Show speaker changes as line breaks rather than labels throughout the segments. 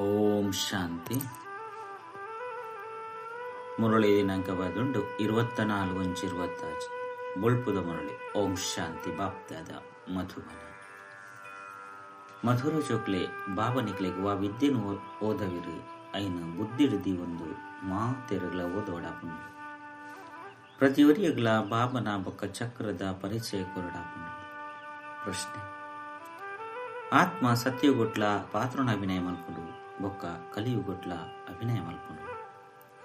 ಓಂ ಶಾಂತಿ. ಮುರಳಿ ದಿನಾಂಕ ಬದುಂಡು ಇರುವತ್ತ ನಾಲ್ಕು ಇರುವತ್ತಾಚು ಬೊಳ್ಪುದ ಮುರಳಿ. ಓಂ ಶಾಂತಿ. ಬಾಪ್ದಾದ ಮಧುಬನ. ಮಧುರ ಚೋಕ್ಲೆ ಬಾಬನಿಕ್ಲೆಗ್ ವಾ ವಿದ್ಯೆನು ಓದವಿರಿ. ಐನ ಬುದ್ಧಿಡಿದಿ ಒಂದು ಮಾತೆರಗಳ ಓದೋಡಾಪುಂಡು ಪ್ರತಿಯೊರಿಯಗಳ ಬಾಬನ ಬೊಕ್ಕ ಚಕ್ರದ ಪರಿಚಯ ಕೊರಡಾಪುಂಡು ಪ್ರಶ್ನೆ. ಆತ್ಮ ಸತ್ಯಗೊಟ್ಲ ಪಾತ್ರನ ಅಭಿನಯ ಮಲ್ಕೊಂಡು ಬೊಕ್ಕ ಕಲಿಯುಗೊಟ್ಲ ಅಭಿನಯ ಮಲ್ಪುಂಡು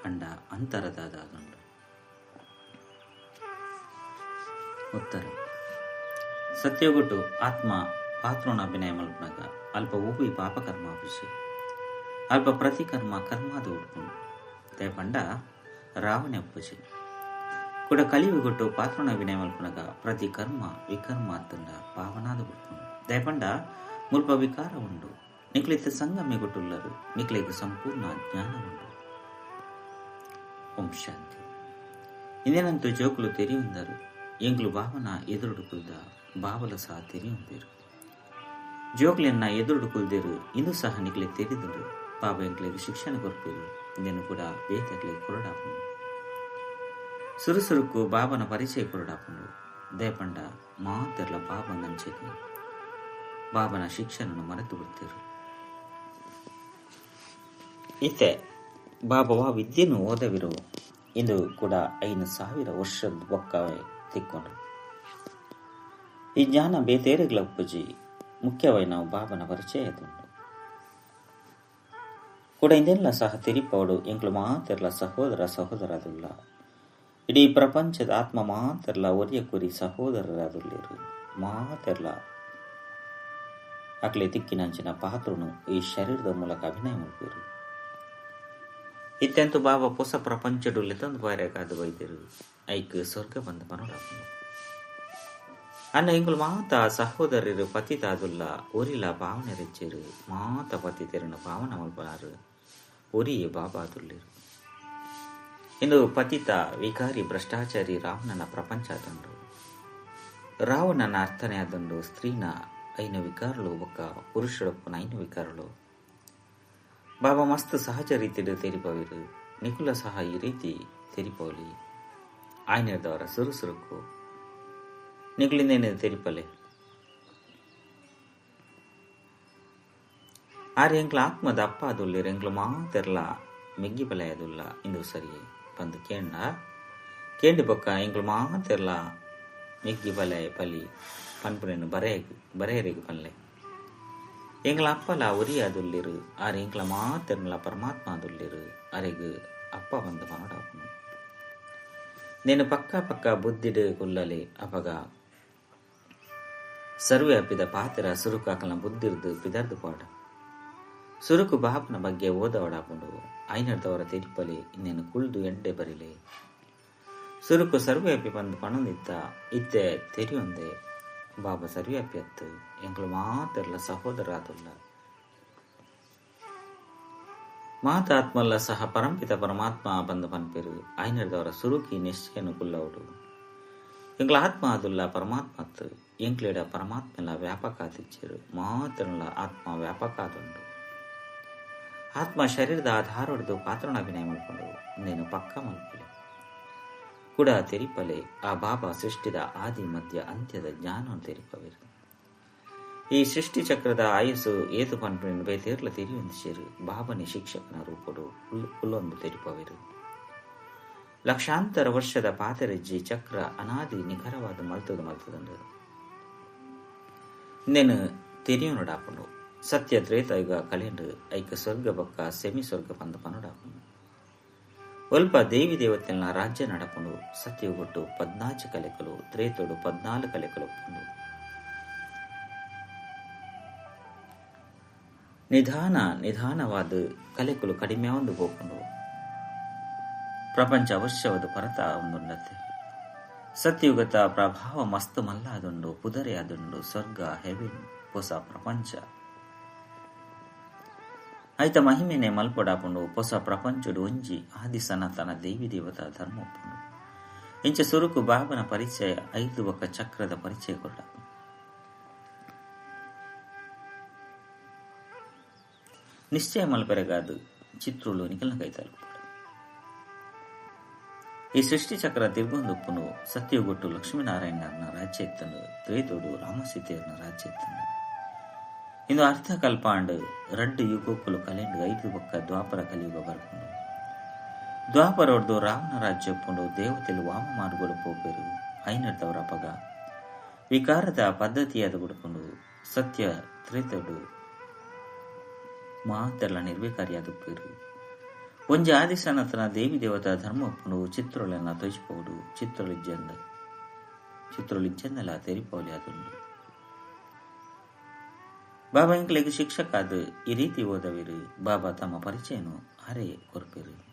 ಅಂಡ ಅಂತರದಾದಂಡು ಉತ್ತರ. ಸತ್ಯಗೊಟ್ಟು ಆತ್ಮ ಪಾತ್ರನ ಅಭಿನಯ ಮಲ್ಪನಾಗ ಅಲ್ಪ ಉಪಿ ಪಾಪಕರ್ಮ ಆಪಿಸಿ ಅಲ್ಪ ಪ್ರತಿಕರ್ಮ ಕರ್ಮಾದ ಉಡ್ಕೊಂಡು ದೇಪಂಡ ರಾವಣ ಅಪ್ಪಸಿ ಕೂಡ ಕಲಿಯುಗೊಟ್ಟು ಪಾತ್ರನ ಅಭಿನಯ ಮಲ್ಪನಾಗ ಪ್ರತಿ ಕರ್ಮ ವಿಕರ್ಮ ಅತ್ತಂಡ ಪಾವನಾದ ಉಡ್ಕೊಂಡು ದೇಪಂಡ ಮುಲ್ಪ ವಿಕಾರ ಉಂಡು. ನಿಕ್ಲಿತ ಸಂಗಮೆ ಗೊಟ್ಟುಳ್ಳರು ನಿಕ್ಲಿಗೆ ಸಂಪೂರ್ಣ ಜ್ಞಾನ ಉಂಡು ಓಂ ಶಾಂತಿ ಇಂದೇನಂತೂ ಜೋಕುಲು ತೆರೆಯುಂದರು ಎಂಗ್ಲು ಭಾವನ ಎದುರುಡುಕುಲ್ದ ಬಾವಲ ಸಹ ತೆರೆಯುಂದಿರು ಜೋಕ್ಲೆನ್ನ ಎದುರುಡುಕುಲ್ದಿರು ಇಂದು ಸಹ ನಿಕ್ಲೆ ತೆರೆದರು ಪಾಪ ಎಂಕ್ಲಿಗೆ ಶಿಕ್ಷಣ ಕೊರ್ಪಿರು ಇಂದೇನು ಕೂಡ ಬೇತಕ್ಲೆ ಕೊರಡಾಪುಂಡು ಸುರುಸುರುಕು ಬಾಬನ ಪರಿಚಯ ಕೊರಡಾಪುಂಡು ದೇಪಂಡ ಮಾತೆರ್ಲ ಬಾಬ ನಂಚಿಗೆ ಬಾಬನ ಶಿಕ್ಷಣನು ಮರೆತು ಬಿಡ್ತಿರು ಇತ್ತೆ ಬಾಬವ ವಿದ್ಯೆನು ಓದವಿರು ಇಂದು ಕೂಡ ಐದು ಸಾವಿರ ವರ್ಷದ ಒಕ್ಕ ತಿಕ್ಕೊಂಡ್ರು. ಈ ಜ್ಞಾನ ಬೇತೇರೆಗಳ ಉಪ್ಪುಜಿ ಮುಖ್ಯವಾಗಿ ನಾವು ಬಾಬನ ಪರಿಚಯ ಕೂಡ ಇಂದೆಲ್ಲ ಸಹ ತಿರಿಪವಡು ಎಂಗಳು ಮಾತೆರ್ಲ ಸಹೋದರ ಸಹೋದರದುಲ್ಲ ಇಡೀ ಪ್ರಪಂಚದ ಆತ್ಮ ಮಾತೆರ್ಲ ಒರಿಯ ಕುರಿ ಸಹೋದರರದುಲ್ಲಿರು ಮಾತೆರ್ಲ ಅಕ್ಲೆ ತಿಕ್ಕಿನಂಚಿನ ಪಾತ್ರನು ಈ ಶರೀರದ ಮೂಲಕ ಅಭಿನಯ ಮಾಡ್ತೀರು ಇತ್ತೆಂತು ಬಾಬಾ ಹೊಸ ಪ್ರಪಂಚಡುಲ್ಲೆ ತಂದು ಬಾರ್ಯಾಕಾದ ಬೈದಿರು ಐಕ್ ಸ್ವರ್ಗ ಬಂದ ಮನೋಡಾಪನು ಅನ್ನ ಇಂಗುಲು ಮಾತ ಸಹೋದರರು ಪತಿತಾದುಲ್ಲ ಒರಿಲ ಭಾವನೆ ರೆಚ್ಚಿರು ಮಾತ ಪತಿತೆರನ ಭಾವನ ಮಲ್ಪನಾರು. ಒರಿ ಬಾಬಾದುಲ್ಲಿರು ಇನ್ನು ಪತಿತ, ವಿಕಾರಿ, ಭ್ರಷ್ಟಾಚಾರಿ ರಾವಣನ ಪ್ರಪಂಚ ಆದಂಡು ರಾವಣನ ಅರ್ಥನೆ ಆದಂಡು ಸ್ತ್ರೀನ ಐನ ವಿಕಾರಗಳು ಒಕ್ಕ ಐನು ಐನ ಬಾಬಾ ಮಸ್ತ್ ಸಹಜ ರೀತಿಯಲ್ಲಿ ತೆರಿಪಾವಿರು. ನಿಕುಲ ಸಹ ಈ ರೀತಿ ತೆರಿಪಾವಲಿ ಆಯ್ನದವರ ಸುರುಸುರುಕು. ಏನಿದೆ ತೆರಿಪಲೆ? ಆರೆ ಎಂಕ್ಲ ಆತ್ಮದ ಅಪ್ಪ ಅದುಲ್ಲಿರ ಎಂಕ್ಲು ಮಾತೆರ್ಲ ಮೆಗ್ಗಿ ಬಲೆ ಅದುಲ್ಲ ಇಂದು ಸರಿ ಬಂದು ಕೇಂಡ ಕೇಂಡಿ ಬೊಕ್ಕ, ಎಂಕ್ಲು ಮಾತೆರ್ಲ ಮೆಗ್ಗಿ ಬಲೆ ಪಲಿ ಪನ್ಪುನೇನು ಬರೆಯ, ಬರೆಯರಿಗೆ ಪಲ್ಲೆ எங்களை அப்பால உரிய அதுல்லிரு அரு எங்களை மாத்திரங்கள பரமாத்மா அதுல்லிரு ಅರೆಗು ಅಪ್ಪ ಒಂದು ಮಾಡಾಪನು ನೇನು ಪಕ್ಕ ಪಕ್ಕ ಬುದ್ಧಿಡು ಕುಲ್ಲಲೆ ಅಪಗ ಸರ್ವೆ ಅಪ್ಪಿದ ಪಾತ್ರ ಸುರುಕಾಕಲ ಬುದ್ಧಿರ್ದು ಪಿದರ್ದು ಪಾಡ ಸುರುಕು ಬಾಪನ ಬಗ್ಗೆ ಓದವಡಾಪುಂಡು ಐನಡ್ದವರ ತಿರುಪಲೆ ಇನ್ನೇನು ಕುಳ್ದು ಎಂಡೆ ಬರಿಲೆ ಸುರುಕು ಸರ್ವ್ಯಾಪಿ ಅಪ್ಪಿ ಬಂದು ಇತ್ತೆ ತೆರೆಯೊಂದೆ ಬಾಬಾ ಸರಿ ಅಪ್ಪತ್ತು ಎಂಕ್ಲು ಮಾತೆರ್ಲ ಸಹೋದರ ಆದುಲ್ಲ ಮಾತಾತ್ಮಲ್ಲ ಸಹ ಪರಂಪಿತ ಪರಮಾತ್ಮ ಬಂದ ಪನ್ಪೆರು ಐನರ್ದವರ ಸುರುಕಿ ನಿಶ್ಚಯನು ಕುಲ್ಲವುಡು ಎಂಗ್ಲ ಆತ್ಮ ಅದುಲ್ಲ ಪರಮಾತ್ಮ ಎಂಕ್ಲೇಡ ಎಂಕ್ಲೆಡ ಪರಮಾತ್ಮಲ ವ್ಯಾಪಕ ಆತಿಚ್ಚರು ಮಾತನುಲ ಆತ್ಮ ವ್ಯಾಪಕ ಆದುಂಡು ಆತ್ಮ ಶರೀರದ ಆಧಾರ ಹೊಡೆದು ಪಾತ್ರನ ಅಭಿನಯ ಮಾಡಿಕೊಂಡು ನೀನು ಪಕ್ಕ ಮಲ್ಪಲೆ. ಕೂಡ ತೆರಿಪಲೆ ಆ ಬಾಬಾ ಸೃಷ್ಟಿದ ಆದಿ ಮಧ್ಯ ಅಂತ್ಯದ ಜ್ಞಾನ ತೆರಿಪವಿರು ಈ ಸೃಷ್ಟಿ ಚಕ್ರದ ಆಯಸ್ಸು ಏತು ಪನ್ಪುಣಿನ ತಿರಿಯೊಂದು ತೆರಿಯೊಂದಿಸಿರು. ಬಾಬನಿ ಶಿಕ್ಷಕನ ರೂಪಡು ಉಲ್ಲೊಂದು ತೆರಿಪವಿರು. ಲಕ್ಷಾಂತರ ವರ್ಷದ ಪಾತರೆಜ್ಜಿ ಚಕ್ರ ಅನಾದಿ ನಿಖರವಾದ ಮಲ್ತದ ಮಲ್ತದಂಡು ಇನ್ನೇನು ತೆರಿಯೋನಡಾಪುಂಡು. ಸತ್ಯ ತ್ರೇತಯುಗ ಕಲೆಂಡು ಐಕ ಸ್ವರ್ಗ ಬಕ್ಕ ಸೆಮಿ ಸ್ವರ್ಗ ಪನಡಾಪುಂಡು ಒಲ್ಪ ದೇವಿ ದೇವತೆಲ್ನ ರಾಜ್ಯ ನಡಪುಂಡು ಸತ್ಯಗೊಟ್ಟು ಪದ್ನಾಚ ಕಲೆಕಲು ತ್ರೇತೋಡು ಪದ್ನಾಲ್ ಕಲೆಕಲು ಒಪ್ಪುಂಡು ನಿಧಾನ ನಿಧಾನವಾದ ಕಲೆಕಲು ಕಡಿಮೆ ಒಂದು ಹೋಗ್ಕೊಂಡು ಪ್ರಪಂಚ ಅವಶ್ಯವಾದ ಪರತ ಒಂದುಂಡತೆ ಸತ್ಯುಗತ ಪ್ರಭಾವ ಮಸ್ತ್ ಮಲ್ಲ ಪುದರೆ ಅದುಂಡು ಸ್ವರ್ಗ ಹೆವಿನ್ ಹೊಸ ಪ್ರಪಂಚ. ಐತ ಮಹಿಮೆನೆ ಮಲ್ಪೊಡಾಪುಂಡು ಹೊಸ ಪ್ರಪಂಚಡು ಒಂಜಿ ಆದಿ ಸನಾತನ ದೇವಿ ದೇವತಾ ಧರ್ಮ ಒಪ್ಪುಂಡು ಇಂಚ ಸುರುಕು ಬಾಬನ ಪರಿಚಯ ಐದು ಬೊಕ್ಕ ಚಕ್ರದ ಪರಿಚಯ ಕೊರಡಾಪುಂಡು ನಿಶ್ಚಯ ಮಲ್ಪೆರಗಾದು ಚಿತ್ರುಳು ನಿಖಲ್ನ ಕೈತಲು ಈ ಸೃಷ್ಟಿ ಚಕ್ರ ತಿರುಗೊಂದುಪ್ಪುನು ಸತ್ಯಗೊಟ್ಟು ಲಕ್ಷ್ಮೀನಾರಾಯಣನ ರಾಜ್ಯ ಎತ್ತನು ತ್ರೇತೋಡು ರಾಮಸೀತೆಯರ್ನ ರಾಜ್ಯ ಎತ್ತನು ಇಂದು ಅರ್ಥ ಕಲ್ಪಾಂಡ್ ರಡ್ಡು ಯುಗೋಕುಲು ಕಲೆಂಡ್ ಐದು ಬಕ್ಕ ದ್ವಾಪರ ಕಲಿಯುಗ ಬರ್ಕೊಂಡು. ದ್ವಾಪರ ಹೊಡೆದು ರಾವಣ ರಾಜ್ಯ ಪುಂಡು ದೇವತೆಲು ವಾಮ ಮಾರ್ಗೋಲು ಪೋಪೆರು ಐನಡ್ದವರ ಪಗ. ವಿಕಾರದ ಪದ್ಧತಿಯಾದ ಬಿಡ್ಕೊಂಡು ಸತ್ಯ ತ್ರೇತೋಡು ಮಾತೆಲ್ಲ ನಿರ್ವಿಕಾರಿಯಾದುಪ್ಪೇರು ಒಂಜಿ ಆದಿಶನತನ ದೇವಿ ದೇವತಾ ಧರ್ಮ ಒಪ್ಪುಂಡು ಚಿತ್ರೊಳನ್ನ ತೋಚಿಪೋಡು ಚಿತ್ರೊಳಿಜ್ಜಂದ, ಚಿತ್ರೊಳಿಜ್ಜಂದಲ ತೆರಿಪೋಲಿ ಅದುಂಡು ಬಾಬಾ ಶಿಕ್ಷಕ ಆದ್ ಈ ರೀತಿ ಓದವಿರು. ಬಾಬಾ ತಮ್ಮ ಪರಿಚಯನು ಅರೆ ಕೊರ್ಪೆರು.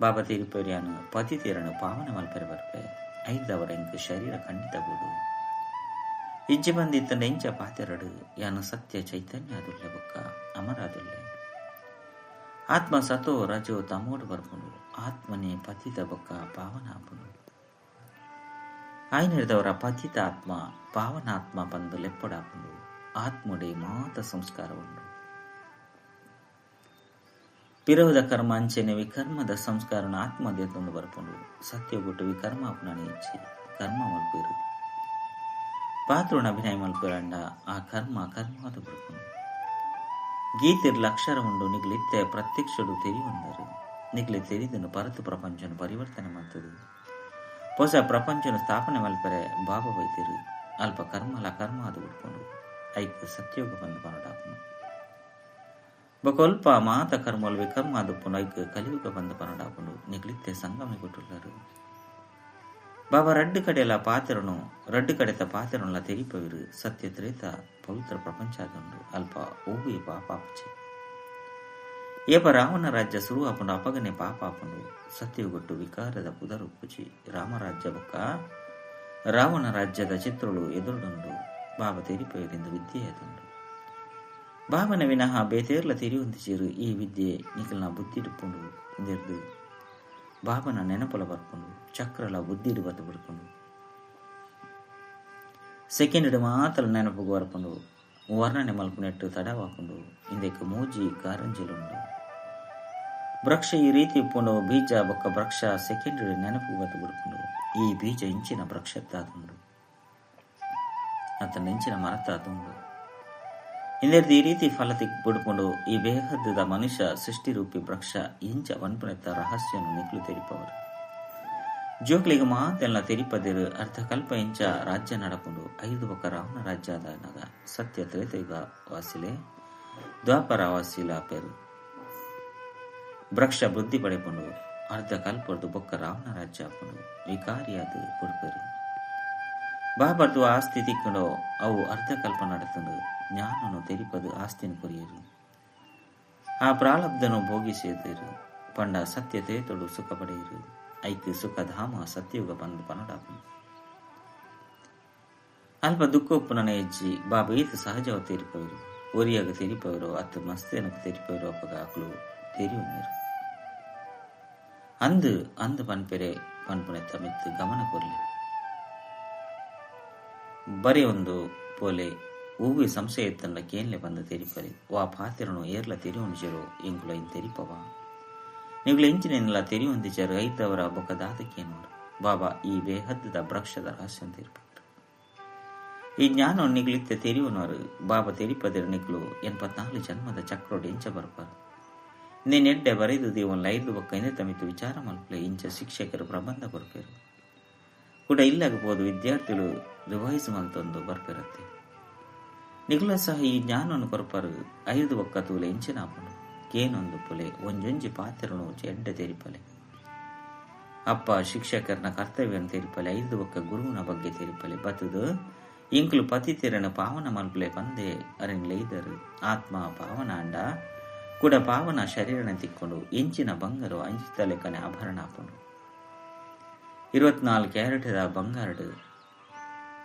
ಬಾಬಾ ತೀರಿಪೆರಿಯಾನು ಪತಿ ತೀರನು ಪಾವನ ಮಲ್ಪರೆ ಬರ್ಪೆ. ಐದವರ ಇಂಕ್ ಶರೀರ ಖಂಡಿತ ಬೋಡು. ಇಜ್ಜೆ ಬಂದಿತ್ತ ನೆಂಚ ಪಾತೆರಡು, ಯಾನು ಸತ್ಯ ಚೈತನ್ಯ ಅದುಲ್ಲೆ ಬುಕ್ಕ ಅಮರಾದುಲ್ಲೆ ಆತ್ಮ ಸತೋ ರಜೋ ತಮೋಡು ಬರ್ಪುಂಡು, ಆತ್ಮನೇ ಪತಿತ ಬೊಕ್ಕ, ಪಾವನ ಆಪುಂಡು ಆಯ್ನಿಡ್ದವರ ಪತಿತ ಆತ್ಮ ಪಾವನಾತ್ಮ ಬಂದು ಲೆಪ್ಪಡಾಪುಂಡು. ಆತ್ಮುಡೆ ಮಾತ ಸಂಸ್ಕಾರ ಉಂಡು ಪಿರವದ ಕರ್ಮ ಅಂಚೆನೆ ವಿಕರ್ಮದ ಸಂಸ್ಕಾರನ ಆತ್ಮದೇ ತಂದು ಬರ್ಪುಂಡು ಸತ್ಯ ಬಿಟ್ಟು ವಿಕರ್ಮ ಅಪುನನೆ ಹೆಚ್ಚಿ ಕರ್ಮ ಮಲ್ಪಿರು ಪಾತ್ರ ಅಭಿನಯ ಮಲ್ಪಿರಂಡ ಆ ಕರ್ಮ ಕರ್ಮವಾದ ಬರ್ಕೊಂಡು ಗೀತಿರ್ಲ ಅಕ್ಷರ ಉಂಡು ನಿಗ್ಲಿತ್ತೆ ಪ್ರತ್ಯಕ್ಷಡು ತೆರಿಯೊಂದರು ನಿಗ್ಲಿ ತೆರಿದನು ಪರತು ಪ್ರಪಂಚನ ಪರಿವರ್ತನೆ ಮಾಡ್ತದೆ. ಹೊಸ ಪ್ರಪಂಚನ ಸ್ಥಾಪನೆ ಮಲ್ಪರೆ ಬಾಬಾ ವೈದ್ಯರು ಅಲ್ಪ ಕರ್ಮಲ ಕರ್ಮ ಅದು ಬಿಡ್ಕೊಂಡು ಐಕ್ ಸತ್ಯೋಗ ಬಂದು ಪರಡಾಪನು ಬೊಕೊಲ್ಪ ಮಾತ ಕರ್ಮಲ್ ವಿಕರ್ಮ ಆದುಪ್ಪುನು ಐಕ್ ಕಲಿಯುಗ ಬಂದು ಪರಡಾಪನು ನಿಗ್ಲಿತ್ತೆ ಸಂಗಮಿ ಕೊಟ್ಟುಳ್ಳರು. ಬಾಬಾ ರಡ್ಡು ಕಡೆಯಲ್ಲ ಪಾತ್ರನು, ರಡ್ಡು ಕಡೆತ ಪಾತ್ರನಲ್ಲ ತೆರಿಪವಿರು ಸತ್ಯ ತ್ರೇತ ಪವಿತ್ರ ಪ್ರಪಂಚ ಆದುಂಡು ಅಲ್ಪ ಓವಿ ಪಾಪಾಪಚೆ ಏಪ ರಾಮನ ರಾಜ್ಯ ಸುರು ಆಪುಂಡು ಅಪಗನೆ ಪಾಪ ಆಪುಂಡು ಸತ್ಯಗೊಟ್ಟು ವಿಕಾರದ ಪುದರುಪ್ಪುಚಿ. ರಾಮರಾಜ್ಯ ಬೊಕ್ಕ. ರಾವಣ ರಾಜ್ಯದ ಚಿತ್ರಗಳು ಎದುರುಡುಂಡು ಬಾಬಾ ತೆರಿಪವರಿಂದ ವಿದ್ಯೆ ಆದುಂಡು ಬಾಬನ ವಿನಃ ಬೇತೇರ್ಲ ತೆರಿಯೊಂದಿಸಿರು ಈ ವಿದ್ಯೆ ನಿಖಲ್ನ ಬುದ್ಧಿಡುಪ್ಪುಂಡು ಇಂದಿರ್ದು ಬಾಬನ ನೆನಪುಲ ಬರ್ಕೊಂಡು, ಚಕ್ರಲ ಬುದ್ಧಿಡು ಬತ್ತು ಬಿಡ್ಕೊಂಡು. ಸೆಕೆಂಡ್ ಮಾತ್ರ ನೆನಪು ಬರ್ಕೊಂಡು, ವರ್ಣನೆ ಮಲ್ಪುನೆಟ್ಟು ತಡವಾಕೊಂಡು, ಹಿಂದಕ್ಕೆ ಮೂಜಿ ಕಾರಂಜಿಲುಂಡು. ವೃಕ್ಷ ಈ ರೀತಿ ಉಪ್ಪುಂಡು, ಬೀಜ ಬೊಕ್ಕ ವೃಕ್ಷ ಸೆಕೆಂಡ್ ನೆನಪು ಬತ್ತು ಬಿಡ್ಕೊಂಡು, ಈ ಬೀಜ ಇಂಚಿನ ವೃಕ್ಷತ್ತಾದುಂಡು ಅತ್ತ ನೆಂಚಿನ ಮರತ್ತಾದುಂಡು ಇಂದೆರ್ದು ಈ ರೀತಿ ಫಲ ತಿಕ್ಬಿಡ್ಕೊಂಡು ಈ ಬೇಹದ್ದದ ಮನುಷ್ಯ ಸೃಷ್ಟಿ ರೂಪಿ ವೃಕ್ಷ ಇಂಚ ವನ್ಪನೆತ್ತ ರಹಸ್ಯವನ್ನು ನಿಕ್ಲು ತೆರಿಪವರು. ಜೋಕ್ಲಿಗೆ ಮಾತೆಲ್ಲ ತೆರಿಪದಿರು ಅರ್ಥ ಕಲ್ಪ ಇಂಚ ರಾಜ್ಯ ನಡಕೊಂಡು ಐದು ಬೊಕ್ಕ ರಾವಣ ರಾಜ್ಯ ಆದಾಗ ಸತ್ಯ ತ್ರೇತಯುಗ ವಾಸಿಲೆ ದ್ವಾಪರ ವಾಸಿಲ ಪೆರು. ವೃಕ್ಷ ಬುದ್ಧಿ ಪಡೆಕೊಂಡು ಅರ್ಧ ಕಲ್ಪರ್ದು ಬೊಕ್ಕ ರಾವಣ ರಾಜ್ಯ ಹಾಕೊಂಡು ವಿಕಾರಿಯಾದ ಕೊಡ್ಪೆರು ಆಸ್ತಿ ತಿಕ್ಕೊಂಡು, ಅವು ಅರ್ಧ ಕಲ್ಪ ನಡೆತಂದು ಜ್ಞಾನನು ತೆರಿಪದು ಆಸ್ತಿನ ಕೊರಿಯರು. ಆ ಪ್ರಾರಬ್ಧನು ಭೋಗಿಸಿದರು ಪಂಡ ಸತ್ಯತೆ ತೊಡು ಸುಖ ಪಡೆಯಿರು ಐಕ್ ಸುಖಧಾಮ ಸತ್ಯಯುಗ ಬಂದು ಪನಡಾಪು ಅಲ್ಪ ದುಃಖೊಪ್ಪುನ ಹೆಜ್ಜಿ ಬಾಬಾ, ಈತ ಸಹಜವ ತೆರಿಪವರು. ಒರಿಯಾಗ ತೆರಿಪವರು ಅತ್ತು ಮಸ್ತೇನಕ್ಕೆ ತೆರಿಪವರು ಅಪ್ಪಗ ಆಕಳು ತೆರಿಯುವರು ಅಂದು ಅಂದು ಪನ್ಪೆರೆ ಪನ್ಪುನೆತ್ತ ಮಿತ್ತು ಗಮನ ಕೊರ್ಲಿ ಬರೀ ಒಂದು ಪೋಲೆ ಹೂವಿ ಸಂಶಯ ತಂಡ ಕೇನ್ಲೆ ಬಂದ ತೆರಿಪರೆ. ವಾ ಪಾತ್ರನು ಏರ್ಲ ತೆರಿಯೊಂದಿಜರು ಇಂಕುಲ ಇನ್ ತೆರಿಪವ. ನೀವುಗಳ ಇಂಚಿನೆಲ್ಲ ತೆರಿಯೊಂದಿಜರು ಐತವರ ಬೊಕ್ಕ ದಾತಕ್ಕೇನೋರು ಬಾಬಾ, ಈ ಬೇಹದ್ದದ ಭ್ರಕ್ಷದ ರಹಸ್ಯ ತೆರಿಪಟ್ಟು ಈ ಜ್ಞಾನ ನಿಗ್ಲಿತ್ತೆ ತೆರಿಯುವನವರು ಬಾಬಾ ತೆರಿಪದಿರ ನಿಗ್ಲು ಎನ್ಪತ್ನಾಲ್ಕು ಜನ್ಮದ ಚಕ್ರೋಡು ಇಂಚ ಬರ್ಬಾರು ನೀನೆಡ್ಡೆ ಬರೆದು ದೇವನ್ ಲೈದು ಬೊಕ್ಕ ಇಂದ ತಮಿತು ವಿಚಾರ ಮಲ್ಪಲೆ, ಇಂಚ ಶಿಕ್ಷಕರು ಪ್ರಬಂಧ ಕೊರ್ಪೇರು. ಕೂಡ ಇಲ್ಲಾಗಬಹುದು ವಿದ್ಯಾರ್ಥಿಗಳು ಮಲ್ತೊಂದು ಬರ್ಪಿರತ್ತೆ ನಿಗ್ಲ ಸಹ ಈ ಜ್ಞಾನವನ್ನು ಕೊರಪರು ಐದು ಒಕ್ಕ ತೂಲೆ ಇಂಚಿನಾಪನು ಕೇನೊಂದು ಪುಲೆ, ಒಂಜೊಂಜಿ ಪಾತ್ರನು ಎಡ್ಡೆ ತೆರಿಪಲೆ. ಅಪ್ಪ, ಶಿಕ್ಷಕರನ ಕರ್ತವ್ಯನ ತೆರಿಪಲೆ, ಐದು ಒಕ್ಕ ಗುರುವಿನ ಬಗ್ಗೆ ತೆರಿಪಲೆ. ಬತ್ತದು, ಇಂಕ್ಲು ಪತಿತಿರನ ಪಾವನ ಮಲ್ಪಲೆ ಬಂದೆ ಲೈದರು ಆತ್ಮ ಪಾವನ ಅಂಡ, ಕೂಡ ಪಾವನ ಶರೀರನ ತಿಕ್ಕೊಂಡು ಇಂಚಿನ ಬಂಗರು ಅಂಚಿತಲೆಕನೆ ಆಭರಣ ಹಾಕೊಂಡು ఇరవత్నాలుగు క్యారెట్ల బంగారుడు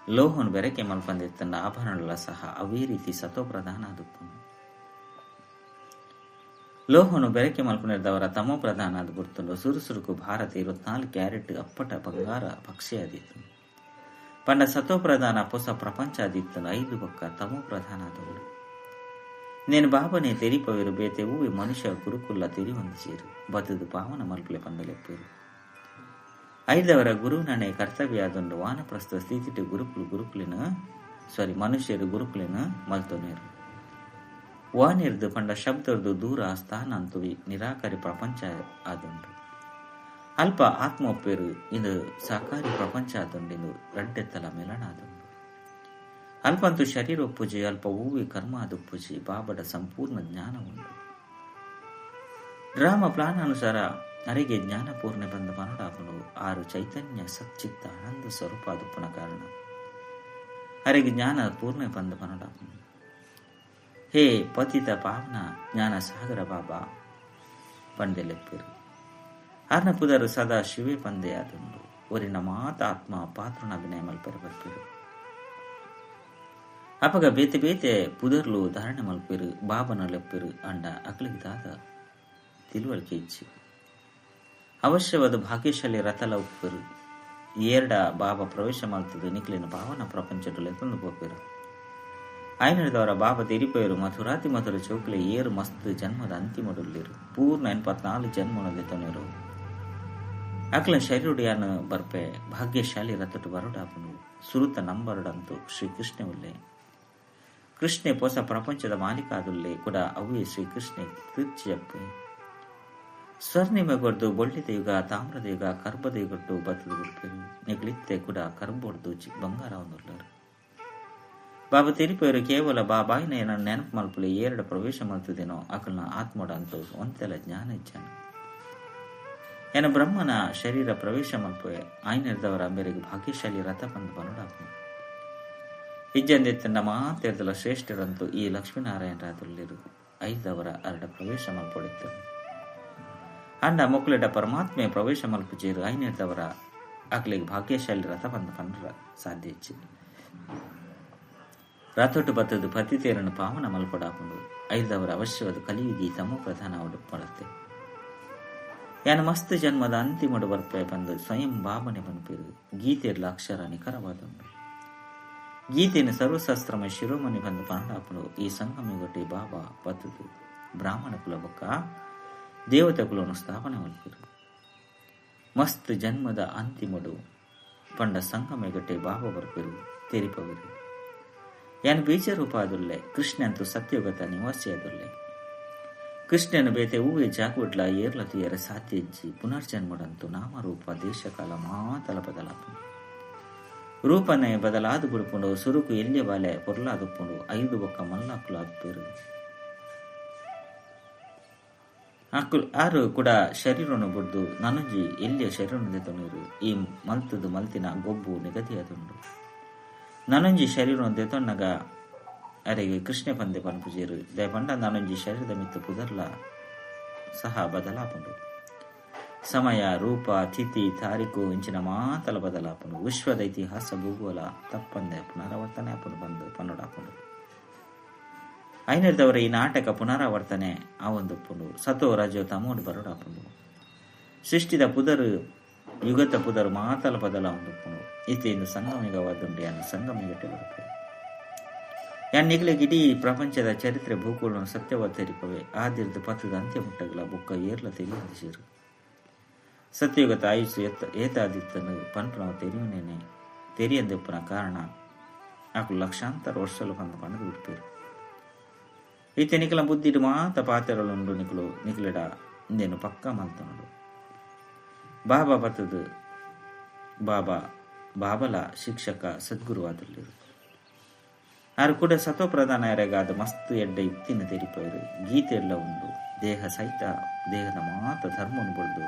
లోహన్ ಬೆರಕೆ ಮಲ್ಪಂದಿತ್ತನ್ನ ಆಭರಣಗಳ ಸಹ ಅವೇ ರೀತಿ ಸತೋಪ್ರಧಾನ ಆದುಪ್ಪುನು ಲೋಹನು ಬೆರಕೆ ಮಲ್ಪುನಿರ್ದವರ ತಮೋ ಪ್ರಧಾನ ಅದು ಗುರ್ತುಂಡು ಸುರುಸುರುಕು ಭಾರತ ಇರುವತ್ನಾಲ್ಕು ಕ್ಯಾರೆಟ್ ಅಪ್ಪಟ ಬಂಗಾರ ಪಕ್ಷಿ ಆದಿತ್ತು ಪಂಡ ಸತೋ ಪ್ರಧಾನ ಪೊಸ ಪ್ರಪಂಚ ಆದಿತ್ತು ಐದು ಬೊಕ್ಕ ತಮೋ ಪ್ರಧಾನ ಆದವರು నేను ಬಾಬನೇ తెరిపవిరు ಬೇತೆ మనుష ಮನುಷ್ಯ ಗುರುಕುಲ್ಲ ತಿರಿ ಹೊಂದಿಸಿರು ಬದುದು ಪಾವನ ಮಲ್ಪಲೆ ಪಂದಲೆಪ್ಪಿರು ಐದವರ ಗುರುವಿನೇ ಕರ್ತವ್ಯದೊಂದು ವಾನಪ್ರಸ್ಥ ಸ್ಥಿತಿಟ್ಟು ಗುರುಕುಲು ಗುರುಕುಲಿನ ಸಾರಿ ಮನುಷ್ಯರು ಗುರುಕುಲಿನ ಮಲ್ತೊನೇರು. ವಾನಿರ್ದು ಪಂಡ ಶಬ್ದರ್ದು ದೂರ ಸ್ಥಾನ ನಿರಾಕಾರಿ ಪ್ರಪಂಚ ಆದುಂಡು ಅಲ್ಪ ಆತ್ಮ ಇಂದು ಸಾಕಾರಿ ಪ್ರಪಂಚ ಆದುಂಡು ಇದು ರಡ್ಡೆತ್ತಲ ಮಿಲನ ಆದುಂಡು ಅಲ್ಪಂತು ಶರೀರ ಒಪ್ಪುಜಿ ಅಲ್ಪ ಹೂವಿ ಕರ್ಮ ಅದುಪ್ಪುಜಿ ಬಾಬಡ ಸಂಪೂರ್ಣ ಜ್ಞಾನ ಉಂಟು ರಾಮ ಪ್ಲಾನಾನುಸಾರ ಅರೆಗೆ ಜ್ಞಾನ ಪೂರ್ಣೆ ಬಂದ ಮನಡಾಪನು ಆರು ಚೈತನ್ಯ ಸಚ್ಚಿತ್ತ ಆನಂದ ಸ್ವರೂಪ ಅದುಪ್ಪನ ಕಾರಣ. ಅರೆಗೆ ಜ್ಞಾನ ಪೂರ್ಣೆ ಬಂದ ಮನಡಾಪನು ಹೇ ಪತಿತ ಪಾವನ ಜ್ಞಾನ ಸಾಗರ ಬಾಬಾ ಪಂಡೆಲೆಪ್ಪಿರು ಅರ್ನ ಪುದರು ಸದಾ ಶಿವೇ ಪಂದೆ ಆದುಂಡು ಒರಿನ ಮಾತ ಆತ್ಮ ಪಾತ್ರನ ಅಭಿನಯ ಮಲ್ಪೆರು ಬರ್ಪಿರು. ಅಪಗ ಬೇತೆ ಬೇತೆ ಪುದರ್ಲು ಧಾರಣೆ ಮಲ್ಪೆರು ಬಾಬನ ಲೆಪ್ಪೆರು ಅಂಡ ಅಕಲಿಗೆ ದಾದ ತಿಳುವಳಿಕೆ ಇಚ್ಚಿ ಅವಶ್ಯವಾದ ಭಾಗ್ಯಶಾಲಿ ರಥಲ ಉಪ್ಪೆರು ಏರ್ಡ ಬಾಬಾ ಪ್ರವೇಶ ಮಾಡ್ತದೆ ನಿಕ್ಲಿನ ಭಾವನ ಪ್ರಪಂಚದಲ್ಲಿ ತಂದು ಹೋಗಿರು ಆಯ್ನದವರ ಬಾಬಾ ತೆರಿಪೇರು ಮಥುರಾತಿ ಮಧುರ ಚೌಕಲೆ ಏರು ಮಸ್ತ್ ಜನ್ಮದ ಅಂತಿಮದಲ್ಲಿರು. ಪೂರ್ಣ ಎನ್ಪತ್ನಾಲ್ಕು ಜನ್ಮನಲ್ಲಿ ತನಿರು. ಅಕ್ಲ ಶರೀರುಡಿಯಾನ ಬರ್ಪೆ ಭಾಗ್ಯಶಾಲಿ ರಥಟು ಬರುಡಾಪನು ಸುರುತ ನಂಬರುಡಂತು ಶ್ರೀಕೃಷ್ಣ ಉಲ್ಲೆ ಕೃಷ್ಣೆ ಪೊಸ ಪ್ರಪಂಚದ ಮಾಲೀಕಾದಲ್ಲಿ ಕೂಡ ಅವೇ ಶ್ರೀಕೃಷ್ಣ ಕೃಚ್ಯಪ್ಪೆ ಸ್ವರ್ಣಿಮೆಗೊಡ್ದು ಬೊಳ್ಳಿದ ಯುಗ ತಾಮ್ರದ ಯುಗ ಕರ್ಬದ ಯುಗಟ್ಟು ಬದಲು ನಿಗ್ಲಿತ್ತೆ ಕೂಡ ಕರ್ಬೊಡ್ದು ಬಂಗಾರ ಒಂದುಳ್ಳರು ಬಾಬಾ ತಿರುಪಿಯವರು ಕೇವಲ ಬಾಬಾಯಿನ ಏನನ್ನು ನೆನಪು ಮಲ್ಪಲಿ ಎರಡು ಪ್ರವೇಶ ಮಾಡ್ತಿದ್ದೇನೋ ಅಕಲ್ನ ಆತ್ಮಡ ಅಂತ ಒಂತೆಲ್ಲ ಜ್ಞಾನ ಇಚ್ಛಾನೆ. ಏನ ಬ್ರಹ್ಮನ ಶರೀರ ಪ್ರವೇಶ ಮಲ್ಪೆ ಆಯ್ನಿರ್ದವರ ಮೇರೆಗೆ ಭಾಗ್ಯಶಾಲಿ ರಥ ಬಂದು ಬನಡಾಪನು ಇಜ್ಜಂದೆತ್ತನ್ನ ಮಾತೆರ್ದಲ ಶ್ರೇಷ್ಠರಂತೂ ಈ ಲಕ್ಷ್ಮೀನಾರಾಯಣರಾದಲ್ಲಿರು ಐದವರ ಅರಡ ಪ್ರವೇಶ ಮಲ್ಪೊಡಿದ್ದರು ಅಂಡ ಮೊಕ್ಕಲಿಡ ಪರಮಾತ್ಮೆ ಪ್ರವೇಶ ಮಲ್ಪುಜೇರು ಐನಿರ್ದವರ ಅಕ್ಲಿಗೆ ಭಾಗ್ಯಶಾಲಿ ರಥ ಬಂದ ಪಂಡ್ರ ಸಾಧ್ಯ ಇಚ್ಚಿ ರಥೊಟ್ಟು ಬತ್ತದು ಪತಿತೇರನ್ನು ಪಾವನ ಮಲ್ಪಡಾಕೊಂಡು ಐದವರ ಅವಶ್ಯವಾದ ಕಲಿಯುಗಿ ತಮ್ಮ ಪ್ರಧಾನ ಪಡುತ್ತೆ. ಯಾನ ಮಸ್ತ್ ಜನ್ಮದ ಅಂತಿಮಡು ಬರ್ಪೆ ಬಂದು ಸ್ವಯಂ ಭಾವನೆ ಬನ್ಪಿರು ಗೀತೆರ್ಲ ಅಕ್ಷರ ನಿಖರವಾದ ಗೀತೆಯನ್ನು ಸರ್ವಶಾಸ್ತ್ರಮ ಶಿರೋಮಣಿ ಬಂದು ಪಂಡಾಪನು ಈ ಸಂಗಮಿಗೊಟ್ಟಿ ಬಾಬಾ ಬತ್ತದು. ಬ್ರಾಹ್ಮಣ ಕುಲ ಬೊಕ್ಕ ದೇವತೆ ಕುಲವನ್ನು ಸ್ಥಾಪನೆ ಮಲ್ಪರು ಮಸ್ತ್ ಜನ್ಮದ ಅಂತಿಮಡು ಪಂಡ ಸಂಗಮೆಗಟ್ಟೆ ಬಾಬಾ ಬರ್ಪೆರು ತೆರಿಪವರು ಯಾನ್ ಬೀಜ ರೂಪಾದುಲ್ಲೆ ಕೃಷ್ಣ ಅಂತೂ ಸತ್ಯಯುಗತ ನಿವಾಸಿ ಆದುಲ್ಲೆ ಕೃಷ್ಣನ ಬೇತೆ ಹೂವೆ ಜಾಗುಡ್ಲ ಏರ್ಲ ಸಾತ್ಯಜ್ಜಿ ಪುನರ್ಜನ್ಮಡಂತು ನಾಮರೂಪ ದೇಶಕಾಲ ಮಾತಲ ಬದಲಾಪು ರೂಪನೆ ಬದಲಾದು ಬಿಡ್ಕೊಂಡು ಸುರುಕು ಬಾಲೆ ಪೊರ್ಲಾದುಪ್ಪುಂಡು ಐದು ಬೊಕ್ಕ ಮಲ್ಲಾಕುಲು ಆದುಪೇರು ಅಕ್ಕುಲ್ ಆರು ಕೂಡ ಶರೀರವನ್ನು ಬಡ್ದು ನನಂಜಿ ಎಲ್ಲಿಯ ಶರೀರನ ದೆತೊನೀರು ಈ ಮಲ್ತದು ಮಲ್ತಿನ ಗೊಬ್ಬು ನಿಗದಿಯಾದುಂಡು ನನಂಜಿ ಶರೀರವನ್ನು ದೆತೊನ್ನಗ ಅರೆಗೆ ಕೃಷ್ಣ ಪಂದೆ ಪನ್ಪುಜೇರು ದಯಪಂಡ ನನಂಜಿ ಶರೀರದ ಮಿತ್ತು ಪುದರ್ಲ ಸಹ ಬದಲಾಪುಂಡು ಸಮಯ, ರೂಪ, ತಿಥಿ, ತಾರೀಕು, ಇಂಚಿನ ಮಾತಲ ಬದಲಾಪುಂಡು ವಿಶ್ವದ ಇತಿಹಾಸ, ಭೂಗೋಳ ತಪ್ಪಂದೆ ಪುನರಾವರ್ತನೆ ಅಪ್ಪನು ಬಂದು ಪನ್ನೊಡಾಪುಂಡು ಐನರ್ದವರ ಈ ನಾಟಕ ಪುನರಾವರ್ತನೆ ಆ ಒಂದು ಪುಂಡು ಸತೋ ರಾಜ್ಯ ತಮೋಡು ಬರೋಡಾಪುಂಡು ಸೃಷ್ಟಿದ ಪುದರು ಯುಗತ ಪುದರು ಮಾತಲ ಬದಲ ಒಂದು ಪುಂಡು ಈತೆಯಿಂದ ಸಂಗಮಿಗವಾದುಂಡು ಯಾನು ಸಂಗಮಿಗಟ್ಟೆ ಬರುತ್ತೆ ಯಾನ್ ನಿಗ್ಲಿಗೆ ಇಡೀ ಪ್ರಪಂಚದ ಚರಿತ್ರೆ ಭೂಗೋಳವನ್ನು ಸತ್ಯವಾದ ತೆರಿಪವೆ ಆದಿರ್ದು ಪಥದ ಅಂತ್ಯ ಮುಟ್ಟಗಲ ಬುಕ್ಕ ಏರ್ಲ ತೆರಿಯುವಂದಿಸಿರು ಸತ್ಯಯುಗತ ಆಯುಸ್ಸು ಎತ್ತ ಏತಾದಿತ್ತನು ಪಂಟು ತೆರಿಯುನೇನೆ ತೆರಿಯಂದೆಪ್ಪನ ಕಾರಣ నాకు లక్షాంతర వర్షాలు కొంత పండుగ విడిపోయారు అయితే నికల బుద్ధిటి మాత పాత్రలుండు నికులు నికులడ నేను పక్క మల్తున్నాడు బాబా బతదు ಬಾಬಾ ಬಾಬಲ ಶಿಕ್ಷಕ ಸದ್ಗುರುವಾದಲ್ಲಿರು ಆರು ಕೂಡ ಸತ್ವಪ್ರಧಾನ ಎರೆಗಾದ ಮಸ್ತ್ ಎಡ್ಡ ಯುಕ್ತಿನ ತೆರಿಪೋರು ಗೀತೆಲ್ಲ ಉಂಡು ದೇಹ ಸಹಿತ ದೇಹದ ಮಾತ ಧರ್ಮವನ್ನು ಬಡ್ದು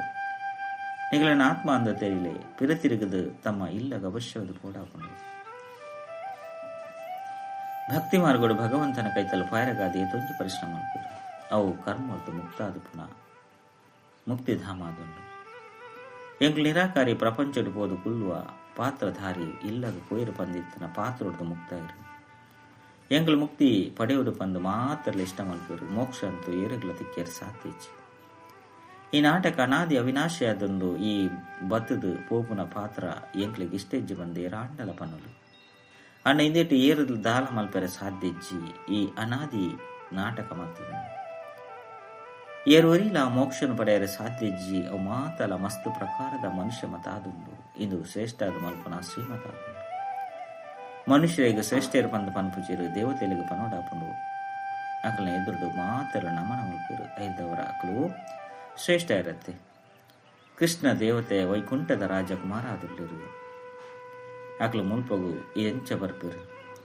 ನಿಗಳನ್ನ ಆತ್ಮ ಅಂದ ತೆರಿಲೆ ಪಿರತಿರುಗದು ತಮ್ಮ ಇಲ್ಲಗ ಅವಶ್ಯವಾದ ಪೋಡಾಕೊಂಡು ಭಕ್ತಿ ಮಾರ್ಗಗಳು ಭಗವಂತನ ಕೈತಲು ತಲುಪಾಯರಗಾದಿ ತೊಂಜಿ ಪರಿಶ್ರಮ ಅವು ಕರ್ಮದ್ದು ಮುಕ್ತಾದ ಪುನಃ ಮುಕ್ತಿಧಾಮ ಅದುಂಡು ಎಂಗ್ಲು ನಿರಾಕಾರಿ ಪ್ರಪಂಚಡು ಪೋದು ಕುಲ್ಲುವ ಪಾತ್ರಧಾರಿ ಇಲ್ಲದ ಕೊಯ್ರು ಪಂದಿತ್ತನ ಮುಕ್ತ ಇರು. ಎಂಗ್ಲು ಮುಕ್ತಿ ಪಡೆಯುವುದು ಪಂದು ಮಾತ್ರ ಇಷ್ಟ ಮಲ್ಪಿರು ಮೋಕ್ಷ ಅಂತೂ ಏರುಗಳ ತಿಕ್ಕೇರು ಸಾತ್ಯಚ್ಚಿ ಈ ನಾಟಕ ಅನಾದಿ ಅವಿನಾಶಿ ಆದೊಂದು ಈ ಬತ್ತದು ಪೋಪುನ ಪಾತ್ರ ಎಂಗ್ಲಿಗೆ ಇಷ್ಟೆಜ್ಜಿ ಬಂದು ಏರಾಂಡಲ ಪನ್ನಲು. ಅಣ್ಣ ಇಂದೇಟು ಏರುದು ದಾಲ ಮಲ್ಪರೆ ಸಾಧ್ಯಜ್ಜಿ, ಈ ಅನಾದಿ ನಾಟಕ ಮಾಡ್ತಿದ್ದೆ. ಏರುವರಿಲ ಮೋಕ್ಷನ ಪಡೆಯರೆ ಸಾಧ್ಯಜ್ಜಿ, ಅವು ಮಾತಲ ಮಸ್ತು ಪ್ರಕಾರದ ಮನುಷ್ಯ ಮತಾದುಂಡು. ಇದು ಶ್ರೇಷ್ಠ ಮಲ್ಪನ ಶ್ರೀಮತ ಮನುಷ್ಯರಿಗೆ ಶ್ರೇಷ್ಠರು ಬಂದು ಪನ್ಪುಜಿರು ದೇವತೆಲಿಗೆ ಪನೋಡಾಪುಂಡು ಅಕಲ ಎದುರುಡು ಮಾತರ ನಮನ ಮಲ್ಪಿರು. ಐದವರ ಅಕಲು, ಶ್ರೇಷ್ಠ ಇರತ್ತೆ. ಕೃಷ್ಣ ದೇವತೆ ವೈಕುಂಠದ ರಾಜಕುಮಾರ ಆದುಳ್ಳಿರು ಅಕಲು ಮುಲ್ಪಗು ಎಂಚ ಬರ್ಪಿರು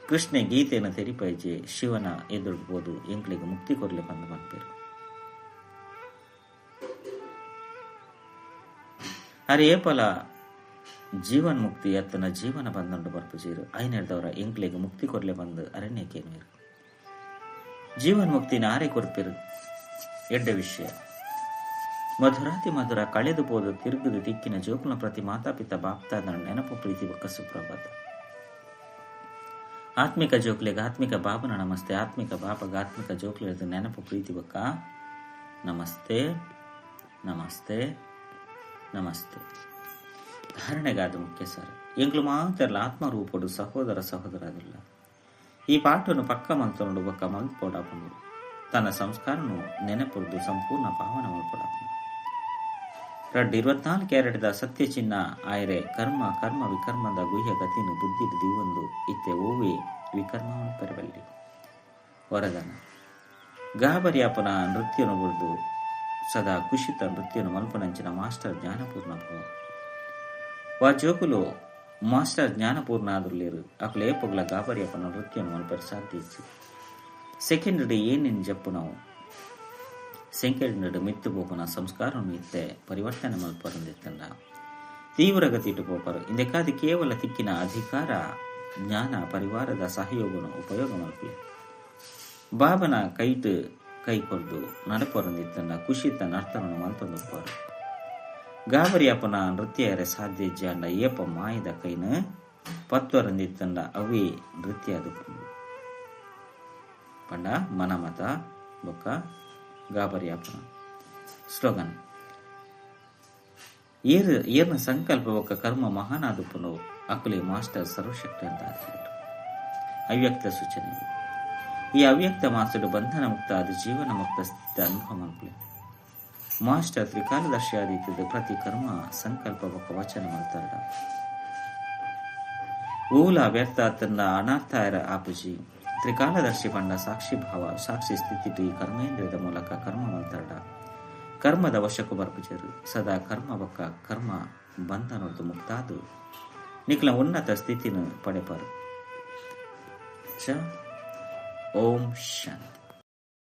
ಕೃಷ್ಣ ಗೀತೆಯನ್ನು ತೆರಿಪೈಜೆ ಶಿವನ ಎದುರ್ಬೋದು ಎಂಕ್ಲಿಗೆ ಮುಕ್ತಿ ಕೊರ್ಲೆ ಬಂದು ಮಲ್ಪಿರು ಅರೆ ಏಪಲ ಜೀವನ್ ಮುಕ್ತಿ ಅತ್ತನ ಜೀವನ ಬಂದಂಡು ಬರ್ಪುಜೀರು ಐನೆರ್ದವರ ಎಂಕ್ಲಿಗೆ ಮುಕ್ತಿ ಕೊರ್ಲೆ ಬಂದು ಅರಣ್ಯಕ್ಕೆ ಜೀವನ್ ಮುಕ್ತಿನ ಆರೆ ಕೊರ್ಪಿರು. ಎಡ್ಡ ವಿಷಯ. ಮಧುರಾತಿ ಮಧುರ ಕಳೆದು ಹೋದ ತಿರುಗದು ದಿಕ್ಕಿನ ಜೋಕುಲ ಪ್ರತಿ ಮಾತಾಪಿತ ಬಾಪ್ತಾದ ನೆನಪು ಪ್ರೀತಿ ಒಕ್ಕ ಸುಪ್ರಭಾತ. ಆತ್ಮಿಕ ಜೋಕ್ಲೆಗೆ ಆತ್ಮಿಕ ಬಾಬನ ನಮಸ್ತೆ, ಆತ್ಮಿಕ ಬಾಪಗ ಆತ್ಮಿಕ ಜೋಕ್ಲೆದು ನೆನಪು ಪ್ರೀತಿ ಒಕ್ಕ ನಮಸ್ತೆ ನಮಸ್ತೆ ನಮಸ್ತೆ. ಧಾರಣೆಗಾದ ಮುಖ್ಯ ಸರ್, ಎಂಗ್ಲು ಮಾತರ್ಲ ಆತ್ಮರೂಪಡು ಸಹೋದರ ಸಹೋದರದಿಲ್ಲ. ಈ ಪಾಠವನ್ನು ಪಕ್ಕ ಮಂತ್ರ ಒಕ್ಕ ಮಂತ್ ಪೋಡಾಪುಂಡು ತನ್ನ ಸಂಸ್ಕಾರನು ನೆನಪುರ್ದು ಸಂಪೂರ್ಣ ಪಾವನ ಮಲ್ಪಡಾಪುಂಡು ರಡ್ ಇರುವತ್ನಾಲ್ಕು ಎರಡದ ಸತ್ಯ ಚಿನ್ನ ಆಯರೆ ಕರ್ಮ ಕರ್ಮ ವಿಕರ್ಮದ ಗುಹ್ಯ ಗತಿನು ಬುದ್ಧಿ ದಿವೊಂದು ಇತ್ತೆ ಓವಿ ವಿಕರ್ಮವನ್ನು ಪೆರಬಲ್ಲಿ ವರದನ. ಗಾಬರಿಯಾಪನ ನೃತ್ಯನು ಬರೆದು ಸದಾ ಕುಶಿತ ನೃತ್ಯನು ಮಲ್ಪನಂಚಿನ ಮಾಸ್ಟರ್ ಜ್ಞಾನಪೂರ್ಣ ಭವ ಮಾಸ್ಟರ್ ಜ್ಞಾನಪೂರ್ಣ ಆದುರ್ಲೇರು ಅಕ್ಲೆ ಗಾಬರಿಯಪ್ಪನ ನೃತ್ಯನು ಮಲ್ಪರ್ ಸೆಕೆಂಡ್ ಡೇ ಏನೇನು ಜಪ್ಪು ನಾವು ಮಿತ್ತು ಪೋಪನ ಸಂಸ್ಕಾರವನ್ನು ಇತ್ತೆ ಪರಿವರ್ತನೆ ಮಲ್ಪರಂದಿತ್ತಂಡ ತೀವ್ರ ಗತಿ ಪೋಪರು ಇಂದಕ್ಕಾದಿ ಕೇವಲ ತಿಕ್ಕಿನ ಅಧಿಕಾರ, ಜ್ಞಾನ, ಪರಿವಾರದ ಸಹಯೋಗನು ಉಪಯೋಗ ಮಲ್ಪಿ. ಬಾಬನ ಕೈಟ್ ಕೈ ಕೊರ್ದು ತನ್ನ ಅರ್ಥವನ್ನು ನರ್ತನವನ್ನು ಗಾಬರಿ ಗಾಬರಿಯಪ್ಪನ ನೃತ್ಯ ಸಾಧ್ಯ ಜಾಂಡ ಏಪ ಮಾಯದ ಕೈನ ಪತ್ವರಂದಿತ್ತಂಡ ಅವಿ ನೃತ್ಯ ಅದು. ಪಂಡ, ಮನಮತ, ಬೊಕ್ಕ ಗಾಬರಿಯಪ್ಪನ ಸ್ಲೋಗನ್. ಏರ್, ಏರ್ನ ಸಂಕಲ್ಪ ಒಕ್ಕ ಕರ್ಮ ಪುನವು ಅಕುಲೆ ಮಾಸ್ಟರ್ ಸರ್ವಶಕ್ತಿ ಅಂತ ಅವ್ಯಕ್ತ ಸೂಚನೆ. ಈ ಅವ್ಯಕ್ತ ಮಾಸ್ಟರ್ ಬಂಧನ ಮುಕ್ತ ಅದು ಜೀವನ ಮುಕ್ತ ಸ್ಥಿತಿ ಅನುಭವ ಮಾಸ್ಟರ್ ತ್ರಿಕಾಲದರ್ಶಿ ಆದಿತ್ಯದ ಪ್ರತಿ ಕರ್ಮ ಸಂಕಲ್ಪ ಒಕ್ಕ ವಚನ ಮಾಡ್ತಾರ ಊಲ ವ್ಯರ್ಥ ತನ್ನ ಅನಾಥ ಆಪುಜಿ. ತ್ರಿಕಾಲದರ್ಶಿ ಬಂಡ ಸಾಕ್ಷಿ ಭಾವ, ಸಾಕ್ಷಿ ಸ್ಥಿತಿ ಈ ಕರ್ಮೇಂದ್ರಿಯದ ಮೂಲಕ ಕರ್ಮ ಮಂತಾಡ ಕರ್ಮದ ವಶಕ್ಕೂ ಬರ್ಪುಜರು ಸದಾ ಕರ್ಮ ಬಕ್ಕ, ಕರ್ಮ ಬಂಧನದ್ದು ಮುಕ್ತಾದು. ನಿಖಲ ಉನ್ನತ ಸ್ಥಿತಿನ ಪಡೆಪರು. ಓಂ ಶಾಂತಿ.